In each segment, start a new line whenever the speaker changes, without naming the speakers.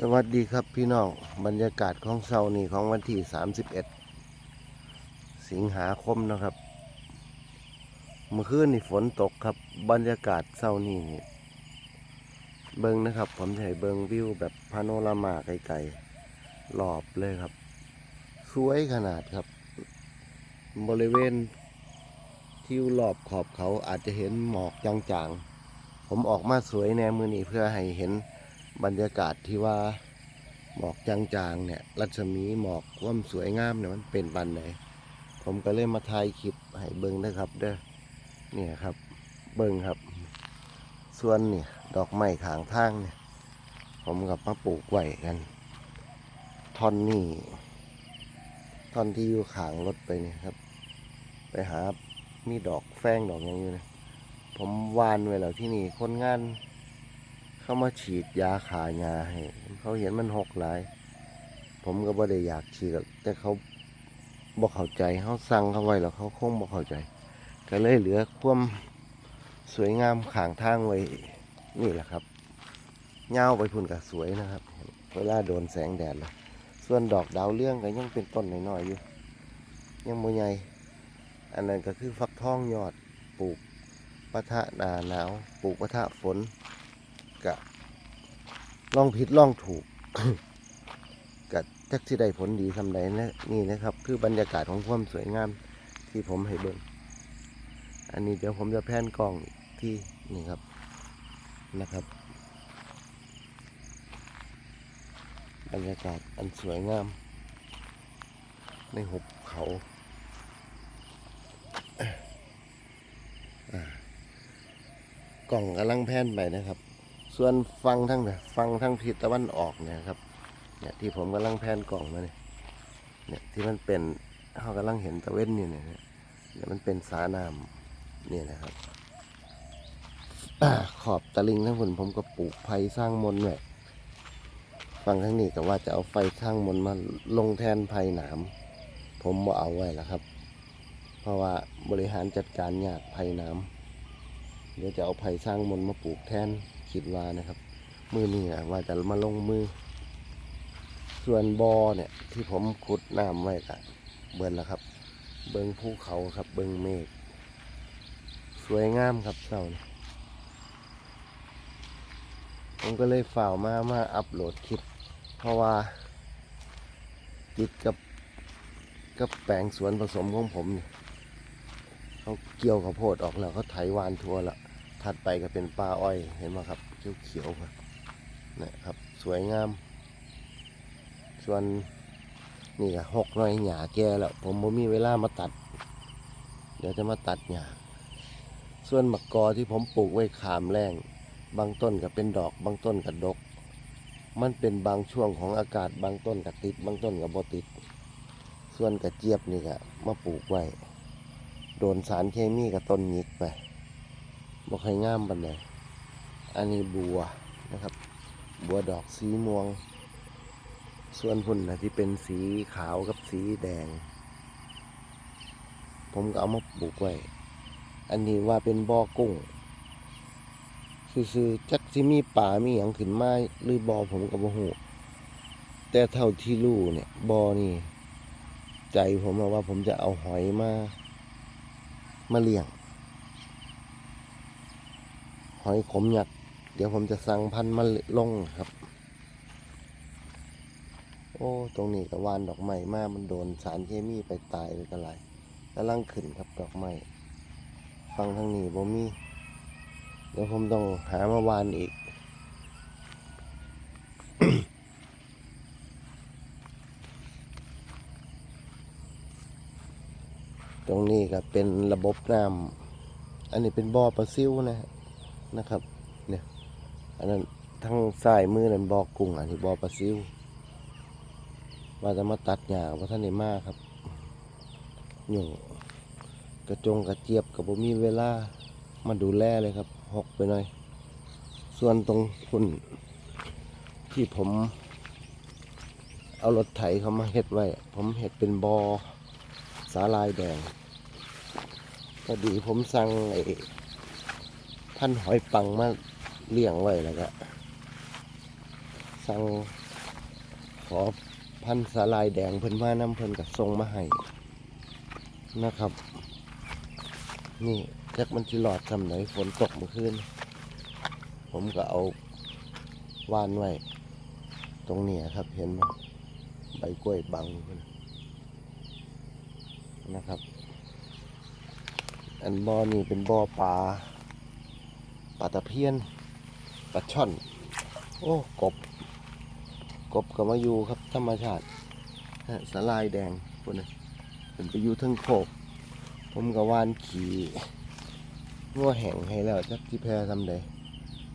สวัสดีครับพี่น้อง บรรยากาศของเสานี้ของวันที่ 31 สิงหาคมนะครับ เมื่อคืนนี่ฝนตกครับบรรยากาศเสานี้นี่เบิงนะครับ ผมจะให้เบิงวิวแบบพาโนรามาไกลๆรอบเลยครับ สวยขนาดครับ บริเวณที่รอบขอบเขาอาจจะเห็นหมอกจางๆ ผมออกมาสวยแนมือนี้เพื่อให้เห็น บรรยากาศที่ว่าหมอกจางๆเนี่ย รัศมีหมอกความสวยงามเนี่ยมันเป็นบันไหน ผมก็เลยมาถ่ายคลิปให้เบิ้งนะครับ เด้อเนี่ยครับ เบิ้งครับ ส่วนเนี่ยดอกไม้ขางทางเนี่ย ผมกับมาปลูกไว้กันท่อนนี่ท่อนที่อยู่ขางรถไปเนี่ยครับ ไปหามีดอกแฟงดอกอย่างอยู่นี่ยผมวานไว้แล้วที่นี่คนงาน เขามาฉีดยาขายาให้เขาเห็นมันหกหลาย ผมก็บ่ได้อยากฉีดแต่เขาบอกเข้าใจเขาสั่งเขาไว้แล้วเขาคงบอกเข้าใจ ก็เลยเหลือความสวยงามขางทางไว้นี่แหละครับเงาไปพุ่นกับสวยนะครับ เวลาโดนแสงแดดเลยส่วนดอกดาวเรื่องก็ยังเป็นต้นน้อยๆอยู่ยังโมใหญ่อันนั้นก็คือฟักทองยอดปลูกปะทะหนาหนาว ปลูกปะทะฝน กะลองผิดลองถูกกะจักที่ได้ผลดีทำใดนะนี่นะครับ คือบรรยากาศของความสวยงามที่ผมให้เบิ่งอันนี้เดี๋ยวผมจะแพนกล้องที่นี่ครับนะครับ บรรยากาศอันสวยงาม ในหุบเขาอ่ากล่องกำลังแพนไปนะครับ ส่วนฟังทั้งแบบฟังทั้งทิศตะวันออกเนี่ยครับเนี่ยที่ผมกำลังแพนกล่องมาเนี่ยเนี่ยที่มันเป็นเขากำลังเห็นตะเว้นอยู่เนี่ยเนี่ยเนี่ยมันเป็นสาน้ำเนี่ยนะครับอขอบตะลิงทั้งหมดผมก็ปลูกไผ่สร้างมนต์ไว้ฟังทั้งนี้ก็ว่าจะเอาไฟสร้างมนมาลงแทนไผ่หนาม ผมบ่เอาไว้แล้วครับ เพราะว่าบริหารจัดการยากไผ่หนามเดี๋ยวจะเอาไผ่สร้างมนมาปลูกแทน คิดว่านะครับ มือนี่ว่าจะมาลงมือ ส่วนบอเนี่ย ที่ผมขุดน้ำไว้กะเบิ่นแล้วครับ เบิ่งภูเขาครับ เบิ่งเมฆสวยงามครับเสาร์นี้ผมก็เลยฝ่าวมามาอัปโหลดคลิป เพราะว่าติดกับกับแปลงสวนผสมของผมเนี่ยเขาเกี่ยวข้าวโพดออกแล้วเขาไถวานทัวแล้ว ถัดไปก็เป็นปลาอ้อยเห็นไหมครับเขียวๆครับนะครับ สวยงาม ส่วนนี่ก็หกหน่อยหญ้าแก่แล้วผมบ่มีเวลามาตัด เดี๋ยวจะมาตัดหญ้าส่วนมะกอที่ผมปลูกไว้ขามแรงบางต้นก็เป็นดอกบางต้นก็ดก มันเป็นบางช่วงของอากาศบางต้นก็ติด บางต้นก็บ่ติด ส่วนกระเจี๊ยบนี่ก็มาปลูกไว้โดนสารเคมีกับต้นหยิกไป บอกให้งามบันไดอันนี้บัวนะครับ บัวดอกสีม่วง ส่วนพุ่นนะที่เป็นสีขาวกับสีแดง ผมก็เอามาปลูกไว้ อันนี้ว่าเป็นบ่อกุ้งคือๆจักสิมีป่ามีอย่างขึ้นมาหรือบ่อผมก็บ่ฮู้แต่เท่าที่รู้เนี่ยบ่อนี่ใจผมว่าผมจะเอาหอยมา มาเลี้ยง หอยขมหยัก เดี๋ยวผมจะสั่งพันธุ์มาลงครับ โอ้ ตรงนี้กับวานดอกไม้มากมันโดนสารเคมีไปตายไปกันหลายกำลังขึ้นครับดอกไม้ฟังทางนี้บ่มี เดี๋ยวผมต้องหามาวานอีกตรงนี้ก็เป็นระบบน้ำ อันนี้เป็นบ่อปลาซิวนะฮะ นะครับ เนี่ย อันนั้นทั้งซ้ายมือนั่นบอกกุ้งอันนี้บอปลาซิวว่าจะมาตัดหญ้าว่าท่านได้มากครับหยุ่งกระจงกระเจี๊ยบกับผมมีเวลามาดูแลเลยครับหกไปหน่อย ส่วนตรงคุณที่ผม เอารถไถเขามาเฮ็ดไว้ ผมเฮ็ดเป็นบอสาลายแดงพอดีผมสั่งไอ้ พันหอยปังมาเลี้ยงไว้แล้วก็สั่งทอพันสาลายแดงเพิ่นมาน้ำเพิ่นกับทรงมาให้นะครับ นี่จักมันจิหลอดทำไหนฝนตกเมื่อคืนผมก็เอาวานไว้ ตรงนี้ครับเห็นไหมใบกล้วยบังเพิ่นนะครับ อันบ่อนี่เป็นบ่อปลา ปลาตะเพียนปลาช่อน โอ้กบ กบก็มาอยู่ครับธรรมชาติฮะสลายแดงพวกนี้เป็นไปอยู่ทั้งโคก ผมกับวานขี่งัวแห่งให้แล้วจักที่แพรทำใด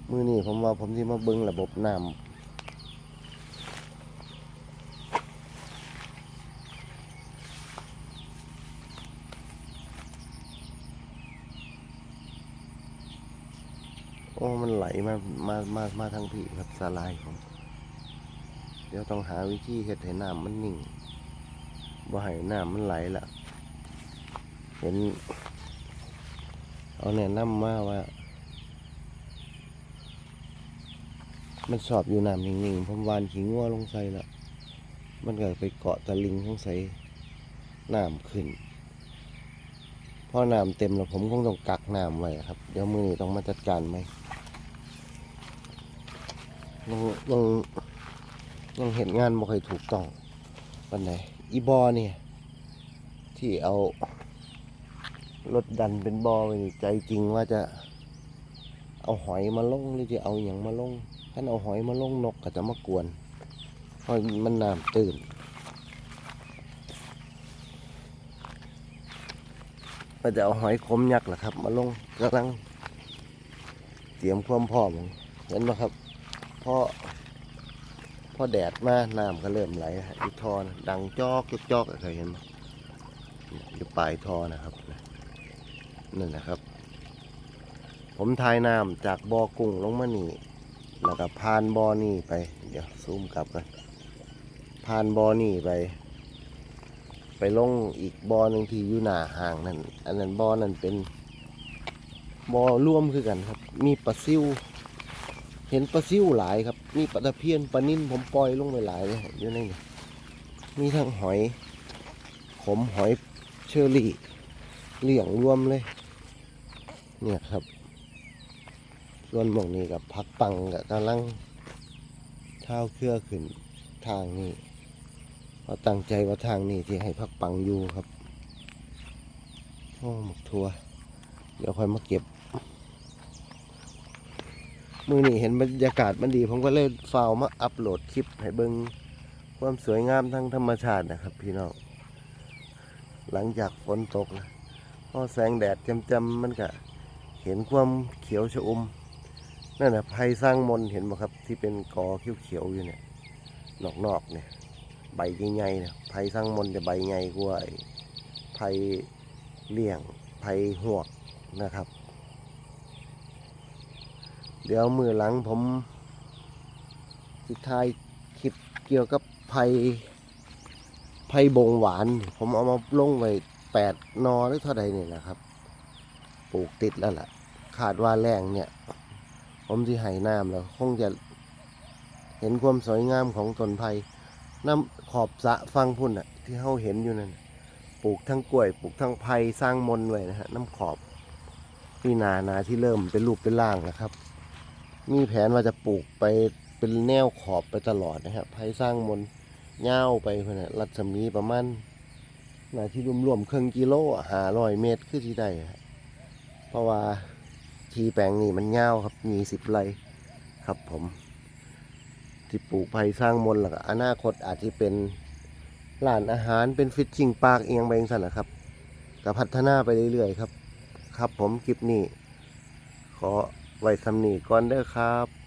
มือนี่ผมว่าผมที่มาเบิ้งระบบน้ำโอ้มันไหลมา มา มา มาทางผีครับสาลายของเดี๋ยวต้องหาวิธีเฮ็ดให้น้ำมันนิ่งบ่ให้น้ำมันไหลละเห็น เอาแนะนำมาว่า มันชอบอยู่น้ำนิ่งๆผมวานขี้งัวลงใส่ละมันก็ไปเกาะตะลิงของใส่น้ำขึ้นพอน้ำเต็มแล้วผมคงต้องกักน้ำไว้ครับ เดี๋ยวมือนี้ต้องมาจัดการไหม ยังยังยังเห็นงานบ่ค่อยถูกต้องปันไหนอีบอเนี่ย ที่เอารถดันเป็นบอไปนี่ใจจริงว่าจะเอาหอยมาลงหรือจะเอาอย่างมาลงถ้าเอาหอยมาลงนกก็จะมากวนเพราะมันน้ำตื่นก็จะเอาหอยคมยักษ์แหละครับ มาลงกำลังเตรียมความพร้อมเห็นไหมครับ พอพอแดดมาน้ำก็เริ่มไหลอีทอนดังจอกจอกจอกเคยเห็นไหมอยู่ปลายทอนะครับนั่นแหละครับ ผมทายน้ำจากบ่อกุ้งลงมานี่แล้วก็ผ่านบ่อนี่ไป เดี๋ยวซูมกลับกันผ่านบ่อนี่ไป ไปลงอีกบ่อหนึ่งที่อยู่หน้าห่างนั่นอันนั้นบ่อนั่นเป็นบ่อร่วมคือกันครับ มีปลาซิว เห็นปลาซิ่วหลายครับมีปลาตะเพียนปลานิ่นผมปล่อยลงไปหลายเลยอยู่ในนี่มีทั้งหอย ขมหอยเชอรี่เลี้ยงรวมเลย เนี่ยครับส่วนหมองนี้กับพักปังกับกำลังเท้าเครือขึ้นทางนี้เพราะตั้งใจว่าทางนี้ที่ให้พักปังอยู่ครับโอ้หมกทัวเดี๋ยวค่อยมาเก็บ มือนี่เห็นบรรยากาศมันดีผมก็เลยฟาวมาอัปโหลดคลิปให้เบิงความสวยงามทั้งธรรมชาตินะครับ พี่น้องหลังจากฝนตกนะพอแสงแดดจำๆมันก็เห็นความเขียวชอุ่มนั่นแหะไผ่สร้างมนเห็นไหมครับที่เป็นกอเขียวๆอยู่เนี่ยนอกๆเนี่ย ใบใหญ่ๆเนี่ยไผ่สร้างมนจะใบใหญ่กว่าไอ้ไผ่เลี่ยงไผ่หวกนะครับ เดี๋ยวมือหลังผมสุดท้ายคลิปเกี่ยวกับไผ่ไผ่บงหวาน ผมเอามาลงไว้แปดนอหรือเท่าใดเนี่ยนะครับ ปลูกติดแล้วล่ะ ขาดว่าแรงเนี่ย ผมที่ให้น้ำแล้วคงจะเห็นความสวยงามของต้นไผ่น้ำขอบสะฟังพุ่นอะที่เขาเห็นอยู่นั่นปลูกทั้งกล้วยปลูกทั้งไผ่สร้างมนไว้นะฮะน้ำขอบนี่นานาที่เริ่มเป็นรูปเป็นร่างนะครับ มีแผนว่าจะปลูกไปเป็นแนวขอบไปตลอดนะครับไผ่สร้างมนเง่าวไปเพื่อนะรัศมีประมาณนาที่รวมๆครึ่งกิโลหาร้อยเมตรคือที่ได้ฮะเพราะว่าทีแปลงนี้มันเง่าวครับมีสิบไร่ครับผมที่ปลูกไผ่สร้างมนต์แล้วก็อนาคตอาจจะเป็นร้านอาหารเป็นฟิชชิงปากเอียงไปเองสันนะครับก็พัฒนาไปเรื่อยๆครับ ครับผมคลิปนี้ขอ ไว้สำนีก่อนเด้อครับ